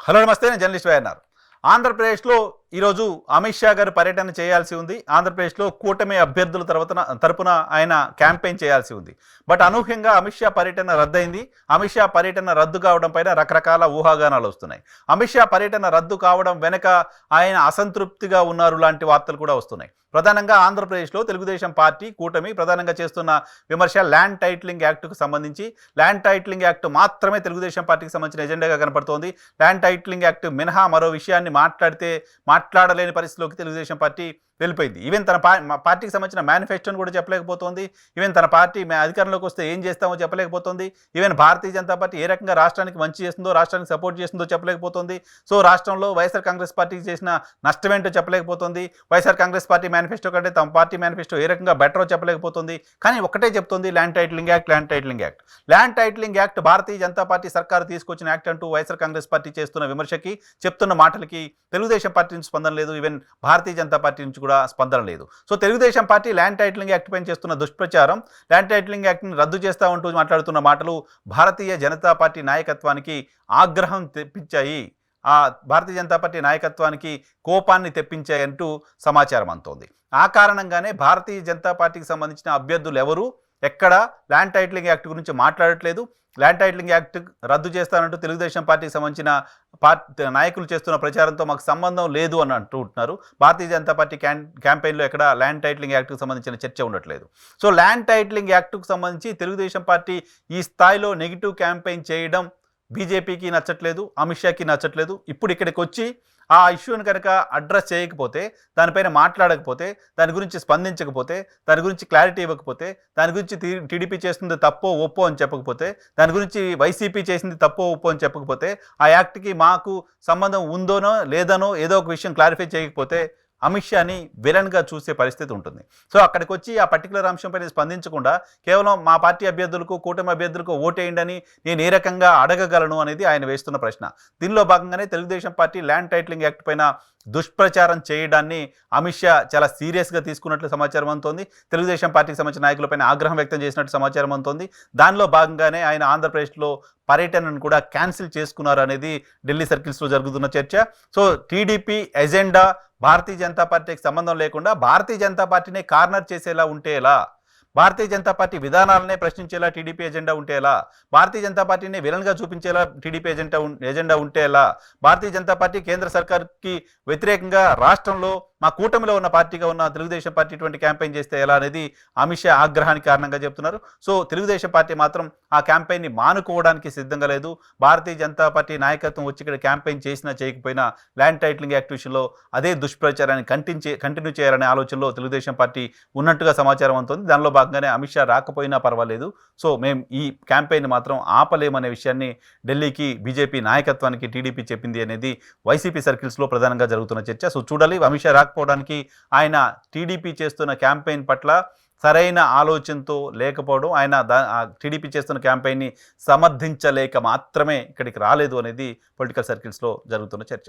Hello నమస్తే నేను journalist YNR ఆంధ్రప్రదేశ్లో ఈరోజు అమిత్ షా గారు పర్యటన చేయాల్సి ఉంది. ఆంధ్రప్రదేశ్లో కూటమి అభ్యర్థుల తరపున తరపున ఆయన క్యాంపెయిన్ చేయాల్సి ఉంది. బట్ అనూహ్యంగా అమిత్ షా పర్యటన రద్దయింది. అమిత్ షా పర్యటన రద్దు కావడం పైన రకరకాల ఊహాగానాలు వస్తున్నాయి. అమిత్ షా పర్యటన రద్దు కావడం వెనక ఆయన అసంతృప్తిగా ఉన్నారు లాంటి వార్తలు కూడా వస్తున్నాయి. ప్రధానంగా ఆంధ్రప్రదేశ్లో తెలుగుదేశం పార్టీ కూటమి ప్రధానంగా చేస్తున్న విమర్శ ల్యాండ్ టైటిలింగ్ యాక్ట్కు సంబంధించి ల్యాండ్ టైటిలింగ్ యాక్ట్ మాత్రమే తెలుగుదేశం పార్టీకి సంబంధించిన ఎజెండాగా కనపడుతోంది. ల్యాండ్ టైటిలింగ్ యాక్ట్ మినహా మరో విషయాన్ని మాట్లాడితే మాట్లాడలేని పరిస్థితిలోకి తెలుగుదేశం పార్టీ వెళ్ళిపోయింది. ఈవెన్ తన పార్టీకి సంబంధించిన మేనిఫెస్టోని కూడా చెప్పలేకపోతుంది. ఈవెన్ తన పార్టీ మే- అధికారంలోకి వస్తే ఏం చేస్తామో చెప్పలేకపోతుంది. ఈవెన్ భారతీయ జనతా పార్టీ ఏ రకంగా రాష్ట్రానికి మంచి చేస్తుందో రాష్ట్రానికి సపోర్ట్ చేస్తుందో చెప్పలేకపోతుంది. సో రాష్ట్రంలో వైఎస్ఆర్ కాంగ్రెస్ పార్టీకి చేసిన నష్టం ఏంటో చెప్పలేకపోతుంది. వైఎస్ఆర్ కాంగ్రెస్ పార్టీ మేనిఫెస్టో కంటే తమ పార్టీ మేనిఫెస్టో ఏ రకంగా బెటరో చెప్పలేకపోతుంది. కానీ ఒకటే చెప్తుంది land titling act land titling act land titling act Bharatiya Janata party సర్కారు తీసుకొచ్చిన యాక్ట్ అంటూ వైఎస్ఆర్ కాంగ్రెస్ పార్టీ చేస్తున్న విమర్శకి చెప్తున్న మాటలకి తెలుగుదేశం పార్టీ నుంచి స్పందన లేదు. ఈవెన్ భారతీయ జనతా పార్టీ నుంచి కూడా స్పందన లేదు. So Telugu Desam party land titling act పైన చేస్తున్న దుష్ప్రచారం ల్యాండ్ టైటిలింగ్ యాక్ట్ని రద్దు చేస్తా ఉంటూ మాట్లాడుతున్న మాటలు భారతీయ జనతా పార్టీ నాయకత్వానికి ఆగ్రహం తెప్పించాయి. ఆ భారతీయ జనతా పార్టీ నాయకత్వానికి కోపాన్ని తెప్పించాయంటూ సమాచారం అంతోంది ఆ కారణంగానే భారతీయ జనతా పార్టీకి సంబంధించిన అభ్యర్థులు ఎవరు? ఎక్కడ ల్యాండ్ టైటిలింగ్ యాక్ట్ గురించి మాట్లాడట్లేదు. ల్యాండ్ టైటిలింగ్ యాక్ట్ రద్దు చేస్తానంటూ తెలుగుదేశం పార్టీకి సంబంధించిన పార్టీ నాయకులు చేస్తున్న ప్రచారంతో మాకు సంబంధం లేదు అని అంటుంటున్నారు. భారతీయ జనతా పార్టీ క్యాన్ క్యాంపెయిన్లో ఎక్కడ ల్యాండ్ టైటిలింగ్ యాక్ట్కు సంబంధించిన చర్చ ఉండట్లేదు. సో ల్యాండ్ టైటిలింగ్ యాక్ట్కు సంబంధించి తెలుగుదేశం పార్టీ ఈ స్థాయిలో నెగిటివ్ క్యాంపెయిన్ చేయడం బీజేపీకి నచ్చట్లేదు అమిత్ షాకి నచ్చట్లేదు. ఇప్పుడు ఇక్కడికి వచ్చి ఆ ఇష్యూని కనుక అడ్రస్ చేయకపోతే దానిపైన మాట్లాడకపోతే దాని గురించి స్పందించకపోతే దాని గురించి క్లారిటీ ఇవ్వకపోతే దాని గురించి టీడీపీ చేస్తుంది తప్పో ఒప్పో అని చెప్పకపోతే దాని గురించి వైసీపీ చేసింది తప్పో ఒప్పో అని చెప్పకపోతే ఆ యాక్ట్కి మాకు సంబంధం ఉందోనో లేదనో ఏదో ఒక విషయం క్లారిఫై చేయకపోతే అమిత్ షాని విలన్గా చూసే పరిస్థితి ఉంటుంది. సో అక్కడికి వచ్చి ఆ పర్టికులర్ అంశంపై స్పందించకుండా కేవలం మా పార్టీ అభ్యర్థులకు కూటమి అభ్యర్థులకు ఓటేయండి నేను ఏ రకంగా అడగగలను అనేది ఆయన వేస్తున్న ప్రశ్న. దీనిలో భాగంగానే Telugu Desam party land titling act పైన దుష్ప్రచారం చేయడాన్ని అమిత్ షా చాలా సీరియస్గా తీసుకున్నట్లు సమాచారం అందుతోంది. తెలుగుదేశం పార్టీకి సంబంధించిన నాయకులపైన ఆగ్రహం వ్యక్తం చేసినట్టు సమాచారం అందుతోంది. దానిలో భాగంగానే ఆయన ఆంధ్రప్రదేశ్లో పర్యటనను కూడా క్యాన్సిల్ చేసుకున్నారు అనేది ఢిల్లీ సర్కిల్స్లో జరుగుతున్న చర్చ. So TDP agenda Bharatiya Janata పార్టీకి సంబంధం లేకుండా భారతీయ జనతా పార్టీని కార్నర్ చేసేలా ఉంటే ఎలా భారతీయ జనతా పార్టీ విధానాలనే ప్రశ్నించేలా టీడీపీ ఎజెండా ఉంటేలా? భారతీయ జనతా పార్టీని విలన్గా చూపించేలా టీడీపీ ఎజెండా ఎజెండా ఉంటేలా? భారతీయ జనతా పార్టీ కేంద్ర సర్కార్కి వ్యతిరేకంగా రాష్ట్రంలో మా కూటమిలో ఉన్న పార్టీగా ఉన్న తెలుగుదేశం పార్టీ ఇటువంటి క్యాంపెయిన్ చేస్తే ఎలా అనేది అమిత్ షా ఆగ్రహానికి కారణంగా చెప్తున్నారు సో తెలుగుదేశం పార్టీ మాత్రం ఆ క్యాంపెయిన్ని మానుకోవడానికి సిద్ధంగా లేదు. భారతీయ జనతా పార్టీ నాయకత్వం వచ్చి ఇక్కడ క్యాంపెయిన్ చేసినా చేయకపోయినా ల్యాండ్ టైటిలింగ్ యాక్ట్ విషయంలో అదే దుష్ప్రచారాన్ని కంటిన్యూ కంటిన్యూ చేయాలనే ఆలోచనలో తెలుగుదేశం పార్టీ ఉన్నట్టుగా సమాచారం అందుతుంది దానిలో భాగంగానే అమిత్ షా రాకపోయినా పర్వాలేదు. సో మేము ఈ క్యాంపెయిన్ మాత్రం ఆపలేమనే విషయాన్ని ఢిల్లీకి బీజేపీ నాయకత్వానికి టీడీపీ చెప్పింది అనేది వైసీపీ సర్కిల్స్లో ప్రధానంగా జరుగుతున్న చర్చ. సో చూడాలి అమిత్ షా రాకపోవడానికి ఆయన టీడీపీ చేస్తున్న క్యాంపెయిన్ పట్ల సరైన ఆలోచనతో లేకపోవడం ఆయన దా టీడీపీ చేస్తున్న క్యాంపెయిన్ని సమర్థించలేక మాత్రమే ఇక్కడికి రాలేదు అనేది పొలిటికల్ సర్కిల్స్లో జరుగుతున్న చర్చ.